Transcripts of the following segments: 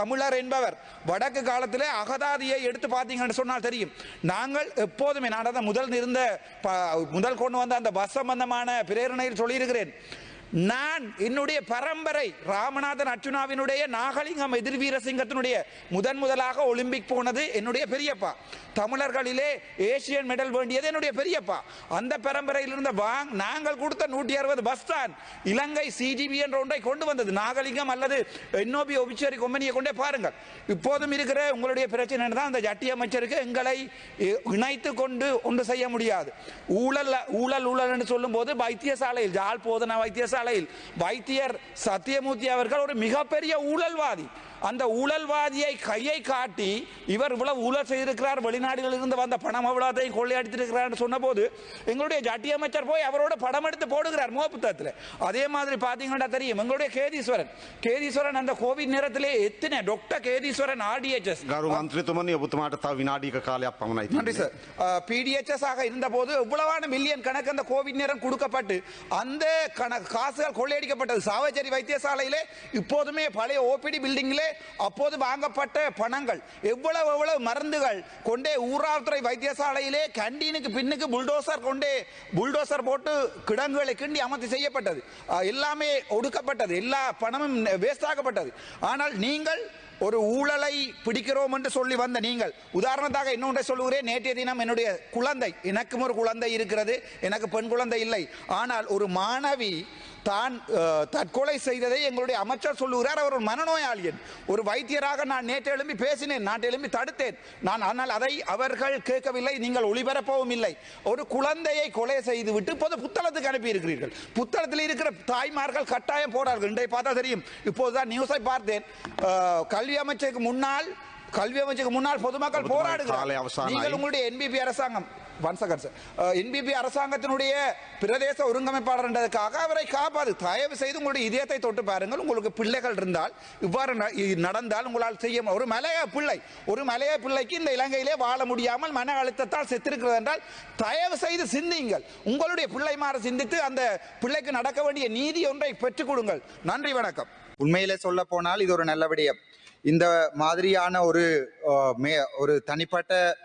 தமிழர் என்பவர் வடக்கு காலத்திலே அகதாதியை எடுத்து பார்த்தீங்கன்னு சொன்னால் தெரியும். நாங்கள் எப்போதுமே நான் தான் முதல் இருந்த ப- முதல் கொண்டு வந்த அந்த பஸ் சம்பந்தமான பிரேரணையில் சொல்லியிருக்கிறேன். நான் என்னுடைய பரம்பரை ராமநாதன் அர்ஜுனாவினுடைய நாகலிங்கம் எதிர்வீர சிங்கத்தினுடைய முதன் முதலாக ஒலிம்பிக் போனது என்னுடைய பெரியப்பா. தமிழர்களிலே ஏசியன் மெடல் வேண்டியது என்னுடைய பெரியப்பா. அந்த பரம்பரையில் இருந்த வாங் நாங்கள் கொடுத்த நூற்றி அறுபது பஸ் தான் இலங்கை சிஜிபி என்ற ஒன்றை கொண்டு வந்தது. நாகலிங்கம் அல்லது என்ஓபி ஒபிச்சரி கொம்பனியை கொண்டே பாருங்கள். இப்போதும் இருக்கிற உங்களுடைய பிரச்சனை தான் அந்த ஜட்டி அமைச்சருக்கு எங்களை இணைத்து கொண்டு ஒன்று செய்ய முடியாது. ஊழல் ஊழல் ஊழல் என்று சொல்லும் போது வைத்தியசாலையில் ஜாழ் போதனா வைத்தியசாலையில் வைத்தியர் சத்தியமூர்த்தி அவர்கள் ஒரு மிகப்பெரிய ஊழல்வாதி. அந்த ஊழல்வாதியை கையை காட்டி இவர் இவ்வளவு ஊழல் செய்திருக்கிறார் வெளிநாடுகளில் இருந்து வந்த பணம் அவ்வளோத்தையும் கொள்ளையடித்திருக்கிறார் சொன்னபோது எங்களுடைய ஜட்டி அமைச்சர் போய் அவரோட படம் எடுத்து போடுகிறார் முகப்புத்தகத்தில் அதே மாதிரி பார்த்தீங்கன்னா தெரியும் எங்களுடைய கேதீஸ்வரன் கேதீஸ்வரன் அந்த கோவிட் நேரத்திலே எத்தனை டாக்டர் கேதீஸ்வரன் ஆர்டிஎச்எஸ் ගරු මන්ත්‍රතුමනි ඔබතුමාට තව විනාඩික කාලයක් පමණයි நன்றி சார் பிடிஎச்எஸ் ஆக இருந்தபோது இவ்வளவான மில்லியன் கணக்கு அந்த கோவிட் நேரம் கொடுக்கப்பட்டு அந்த கணக்கு காசுகள் கொள்ளையடிக்கப்பட்டது சாவச்சேரி வைத்தியசாலையிலே இப்போதுமே பழைய ஓபிடி பில்டிங்கிலே அப்போது வாங்கப்பட்ட பணங்கள் எவ்வளவு எவ்வளவு மருந்துகள் கொண்டே ஊராவத்துறை வைத்தியசாலையிலே கேண்டீனுக்கு பின்னுக்கு புல்டோசர் கொண்டே புல்டோசர் போட்டு கிடங்குகளை கிண்டி அமர்த்தி செய்யப்பட்டது. எல்லாமே ஒடுக்கப்பட்டது. எல்லா பணமும் வேஸ்ட் ஆக்கப்பட்டது. ஆனால் நீங்கள் ஒரு ஊழலை பிடிக்கிறோம் என்று சொல்லி வந்த நீங்கள் உதாரணத்தாக இன்னொன்றை சொல்லுகிறேன். நேற்றைய தினம் என்னுடைய குழந்தை எனக்கும் ஒரு குழந்தை இருக்கிறது எனக்கு பெண் குழந்தை இல்லை. ஆனால் ஒரு மாணவி தான் தற்கொலை செய்ததை எங்களுடைய அமைச்சர் சொல்லுகிறார். அவர் ஒரு மனநோயாளியன். ஒரு வைத்தியராக நான் நேற்று எழும்பி பேசினேன் நான் எழும்பி தடுத்தேன். நான் ஆனால் அதை அவர்கள் கேட்கவில்லை நீங்கள் ஒளிபரப்பவும் இல்லை. ஒரு குழந்தையை கொலை செய்து விட்டு இப்போது புத்தளத்துக்கு அனுப்பி இருக்கிறீர்கள் புத்தளத்தில் இருக்கிற தாய்மார்கள் கட்டாயம் போறார்கள் இன்றைய பார்த்தா தெரியும். இப்போதுதான் நியூஸை பார்த்தேன். கல்வி அமைச்சருக்கு முன்னால் கல்வி அமைச்சருக்கு முன்னால் பொதுமக்கள் அவசானம் நீங்கள். உங்களுடைய என்பிபி அரசாங்கம் சார் என்பிபி அரசாங்கத்தினுடைய பிரதேச ஒருங்கமைப்பாளர் என்றதுக்காக அவரை காப்பாது தயவு செய்து உங்களுடைய இதயத்தை தொட்டு பாருங்கள். உங்களுக்கு பிள்ளைகள் இருந்தால் இவ்வாறு நடந்தால் உங்களால் செய்ய ஒரு மலைய பிள்ளை ஒரு மலைய பிள்ளைக்கு இந்த இலங்கையிலே வாழ முடியாமல் மன அழுத்தத்தால் செத்திருக்கிறது என்றால் தயவு செய்து சிந்தியுங்கள். உங்களுடைய பிள்ளைமாறு சிந்தித்து அந்த பிள்ளைக்கு நடக்க வேண்டிய நீதி ஒன்றை பெற்றுக் கொடுங்கள். நன்றி வணக்கம். உண்மையிலே சொல்ல போனால் இது ஒரு நல்ல விடயம். இந்த மாதிரியான ஒரு மே- ஒரு தனிப்பட்ட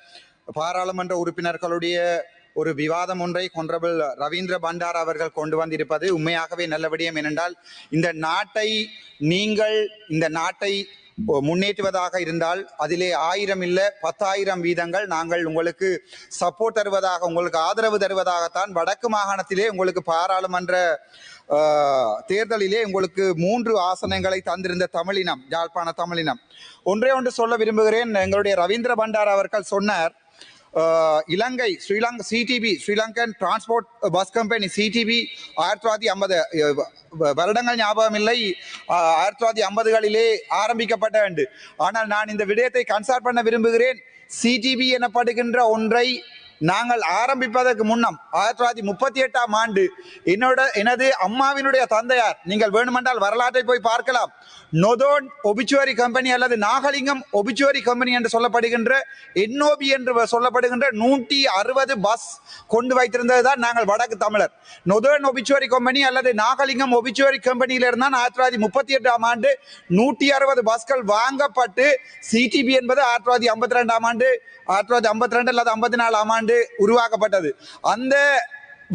பாராளுமன்ற உறுப்பினர்களுடைய ஒரு விவாதம் ஒன்றை கொன்றபிள் ரவீந்திர பண்டார் அவர்கள் கொண்டு வந்திருப்பது உண்மையாகவே நல்ல விடயம். ஏனென்றால் இந்த நாட்டை நீங்கள் இந்த நாட்டை முன்னேற்றுவதாக இருந்தால் அதிலே ஆயிரம் இல்லை பத்தாயிரம் வீதங்கள் நாங்கள் உங்களுக்கு சப்போர்ட் தருவதாக உங்களுக்கு ஆதரவு தருவதாகத்தான் வடக்கு மாகாணத்திலே உங்களுக்கு பாராளுமன்ற தேர்தலிலே உங்களுக்கு மூன்று ஆசனங்களை தந்திருந்த தமிழினம் யாழ்ப்பாண தமிழினம். ஒன்றே ஒன்று சொல்ல விரும்புகிறேன். எங்களுடைய ரவீந்திர பண்டார் அவர்கள் சொன்னார் Ilangai Sri Lanka CTB Sri Lankan transport bus company CTB ஆயிரத்தி தொள்ளாயிரத்தி ஐம்பது வருடங்கள் ஞாபகம் இல்லை ஆயிரத்தி தொள்ளாயிரத்தி ஐம்பதுகளிலே ஆரம்பிக்கப்பட்ட வேண்டு ஆனால் நான் இந்த விடயத்தை கன்சல்ட் பண்ண விரும்புகிறேன். சிடிபி எனப்படுகின்ற ஒன்றை நாங்கள் ஆரம்பிப்பதற்கு முன்னம் ஆயிரத்தி தொள்ளாயிரத்தி முப்பத்தி எட்டாம் ஆண்டு என்னோட எனது அம்மாவினுடைய தந்தையார் நீங்கள் வேணுமென்றால் வரலாற்றை போய் பார்க்கலாம். நொதோன் ஒபிச்சுவரி கம்பெனி அல்லது நாகலிங்கம் ஒபிச்சுவரி கம்பெனி என்று சொல்லப்படுகின்ற என்ஓபி என்று சொல்லப்படுகின்ற நூற்றி அறுபது பஸ் கொண்டு வைத்திருந்தது தான் நாங்கள் வடக்கு தமிழர். நொதோன் ஒபிச்சுவரி கம்பெனி அல்லது நாகலிங்கம் ஒபிச்சுவரி கம்பெனியிலிருந்தான் ஆயிரத்தி தொள்ளாயிரத்தி முப்பத்தி எட்டாம் ஆண்டு நூற்றி அறுபது பஸ்கள் வாங்கப்பட்டு சிடிபி என்பது ஆயிரத்தி தொள்ளாயிரத்தி ஐம்பத்தி ரெண்டாம் ஆண்டு ஆயிரத்தி தொள்ளாயிரத்தி ஐம்பத்தி ரெண்டு அல்லது ஐம்பத்தி நாலாம் ஆண்டு உருவாக்கப்பட்டது. அந்த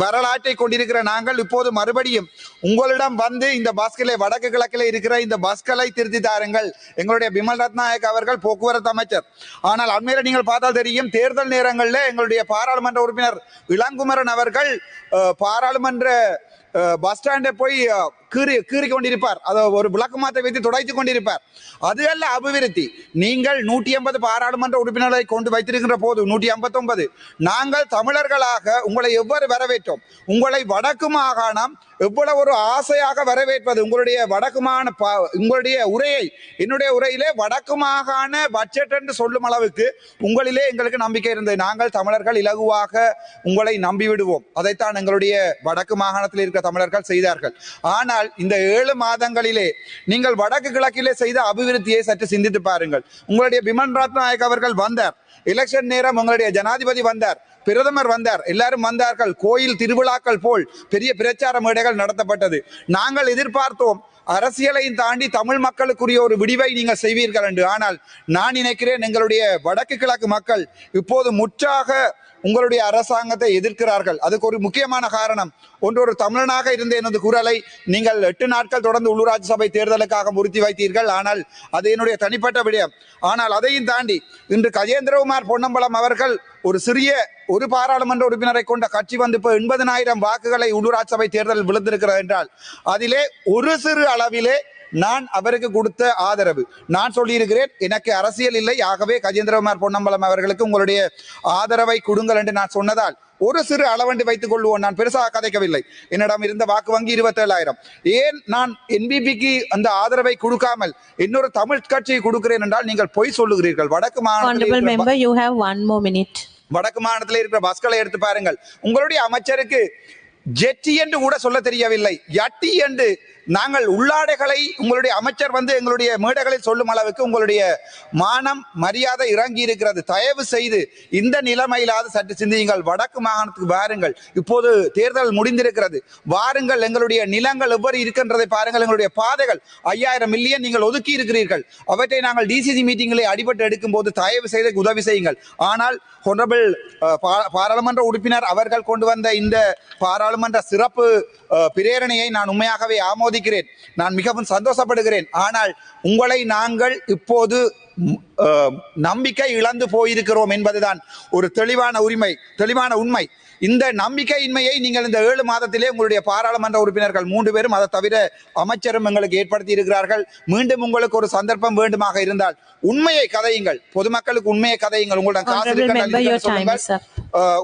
வரலாற்றை கொண்டிருக்கிற நாங்கள் இப்போது மறுபடியும் உங்களிடம் வந்து இந்த பஸ்களை வடக்கு கிழக்கில் இருக்கிற இந்த பஸ்களை திருத்தி தாருங்கள். எங்களுடைய பிமல் ரத்நாயக் அவர்கள் போக்குவரத்து அமைச்சர். ஆனால் அண்மையில் நீங்கள் பார்த்தால் தெரியும் தேர்தல் நேரங்களில் எங்களுடைய பாராளுமன்ற உறுப்பினர் இளங்குமரன் அவர்கள் பாராளுமன்ற பஸ் ஸ்டாண்டை போய் கீறி கீறி கொண்டிருப்பார் அதை ஒரு விளக்கமாத்தை வைத்து துடைத்து கொண்டிருப்பார். அது அல்ல அபிவிருத்தி. நீங்கள் நூற்றி ஐம்பது பாராளுமன்ற உறுப்பினர்களை கொண்டு வைத்திருக்கின்ற போது நூற்றி ஐம்பத்தொன்பது நாங்கள் தமிழர்களாக உங்களை எவ்வாறு வரவேற்றோம்? உங்களை வடக்கு மாகாணம் எவ்வளவு ஒரு ஆசையாக வரவேற்பது? உங்களுடைய வடக்குமான ப- உங்களுடைய உரையை என்னுடைய உரையிலே வடக்கு மாகாண பட்ஜெட் என்று சொல்லும் அளவுக்கு உங்களிலே எங்களுக்கு நம்பிக்கை இருந்தது. நாங்கள் தமிழர்கள் இலகுவாக உங்களை நம்பிவிடுவோம். அதைத்தான் எங்களுடைய வடக்கு மாகாணத்தில் இருக்கிற தமிழர்கள் செய்தார்கள். ஆனால் இந்த ஏழு மாதங்களிலே நீங்கள் வடக்கு கிழக்கிலே செய்த அபிவிருத்தியை சற்று சிந்தித்து பாருங்கள். உங்களுடைய பிமன் ரத்நாயக் அவர்கள் வந்தார். எலெக்ஷன் நேரம் உங்களுடைய ஜனாதிபதி வந்தார். பிரதமர் வந்தார். எல்லாரும் வந்தார்கள். கோயில் திருவிழாக்கள் போல் பெரிய பிரச்சார மேடைகள் நடத்தப்பட்டது. நாங்கள் எதிர்பார்த்தோம். அரசியலையும் தாண்டி தமிழ் மக்களுக்குரிய ஒரு விடிவை நீங்கள் செய்வீர்கள் என்று. ஆனால் நான் நினைக்கிறேன் எங்களுடைய வடக்கு கிழக்கு மக்கள் இப்போது முற்றாக உங்களுடைய அரசாங்கத்தை எதிர்க்கிறார்கள். அதுக்கு ஒரு முக்கியமான காரணம். ஒன்று ஒரு தமிழனாக இருந்த எனது குரலை நீங்கள் எட்டு நாட்கள் தொடர்ந்து உள்ளூராட்சி சபை தேர்தலுக்காக முறுத்தி வைத்தீர்கள். ஆனால் அது என்னுடைய தனிப்பட்ட விடயம். ஆனால் அதையும் தாண்டி இன்று கஜேந்திரகுமார் பொன்னம்பலம் அவர்கள் ஒரு சிறிய ஒரு பாராளுமன்ற உறுப்பினரை கொண்ட கட்சி வந்து இப்போ எண்பதனாயிரம் வாக்குகளை உள்ளூராட்சி சபை தேர்தலில் விழுந்திருக்கிறது என்றால் அதிலே ஒரு சிறு அளவிலே நான் அவருக்கு கொடுத்த ஆதரவு. நான் சொல்லியிருக்கிறேன் எனக்கு அரசியல் இல்லை. ஆகவே கஜேந்திரகுமார் பொன்னம்பலம் அவர்களுக்கு உங்களுடைய ஆதரவை கொடுங்கள் என்று நான் சொன்னதால் ஒரு சிறு அளவண்டு வைத்துக் கொள்வோம். நான் பெருசாக கதைக்கவில்லை. என்னிடம் இருந்த வாக்கு வங்கி இருபத்தேழாயிரம். ஏன் நான் என்பிபிக்கு அந்த ஆதரவை கொடுக்காமல் இன்னொரு தமிழ் கட்சியை கொடுக்கிறேன் என்றால் நீங்கள் பொய் சொல்லுகிறீர்கள். வடக்கு மாநில. வடக்கு மாநிலத்தில் இருக்கிற பஸ்களை எடுத்து பாருங்கள். உங்களுடைய அமைச்சருக்கு ஜெட்டி என்று கூட சொல்ல தெரியவில்லை. யட்டி என்று நாங்கள் உள்ளாடைகளை உங்களுடைய அமைச்சர் வந்து எங்களுடைய மேடைகளில் சொல்லும் அளவுக்கு உங்களுடைய மானம் மரியாதை இறங்கி இருக்கிறது. தயவு செய்து இந்த நிலைமையிலாவது சற்று சிந்தியுங்கள். வடக்கு மாகாணத்துக்கு வாருங்கள். இப்போது தேர்தல் முடிந்திருக்கிறது. வாருங்கள். எங்களுடைய நிலங்கள் எவ்வாறு இருக்கின்றதை பாருங்கள். எங்களுடைய பாதைகள் ஐயாயிரம் மில்லியன் நீங்கள் ஒதுக்கி இருக்கிறீர்கள். அவற்றை நாங்கள் டிசிசி மீட்டிங்களை அடிபட்டு எடுக்கும் போது தயவு செய்து உதவி செய்யுங்கள். ஆனால் ஹொனரபிள் பாராளுமன்ற உறுப்பினர் அவர்கள் கொண்டு வந்த இந்த பாராளுமன்ற சிறப்பு பிரேரணையை நான் உண்மையாகவே ஆமோதிக்கிறேன். நான் மிகவும் சந்தோஷப்படுகிறேன். ஆனால் உங்களை நாங்கள் இப்போது நம்பிக்கை இழந்து போயிருக்கிறோம் என்பதுதான் ஒரு தெளிவான உரிமை தெளிவான உண்மை. இந்த நம்பிக்கையின்மையை நீங்கள் இந்த ஏழு மாதத்திலே உங்களுடைய பாராளுமன்ற உறுப்பினர்கள் மூன்று பேரும் அதை தவிர அமைச்சரும் எங்களுக்கு ஏற்படுத்தி இருக்கிறார்கள். மீண்டும் உங்களுக்கு ஒரு சந்தர்ப்பம் வேண்டுமாக இருந்தால் உண்மையை கதையுங்கள். பொதுமக்களுக்கு உண்மையை கதையுங்கள். உங்களிடம் காசு சொல்லுங்கள்.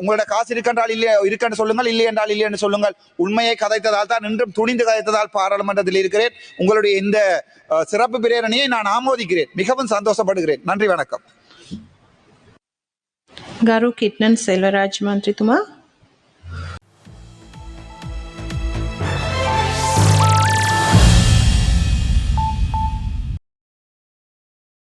உங்களோட காசு இருக்கின்றால் இல்லை இருக்கன்னு சொல்லுங்கள் இல்லை என்றால் இல்லை என்று சொல்லுங்கள். உண்மையை கதைத்ததால் தான் இன்றும் துணிந்து கதைத்ததால் பாராளுமன்றத்தில் இருக்கிறேன். உங்களுடைய இந்த சிறப்பு பிரேரணையை நான் ஆமோதிக்கிறேன். மிகவும் சந்தோஷப்படுகிறேன். நன்றி வணக்கம். கரு கிட்னன் செல்வராஜ் மந்திரி துமா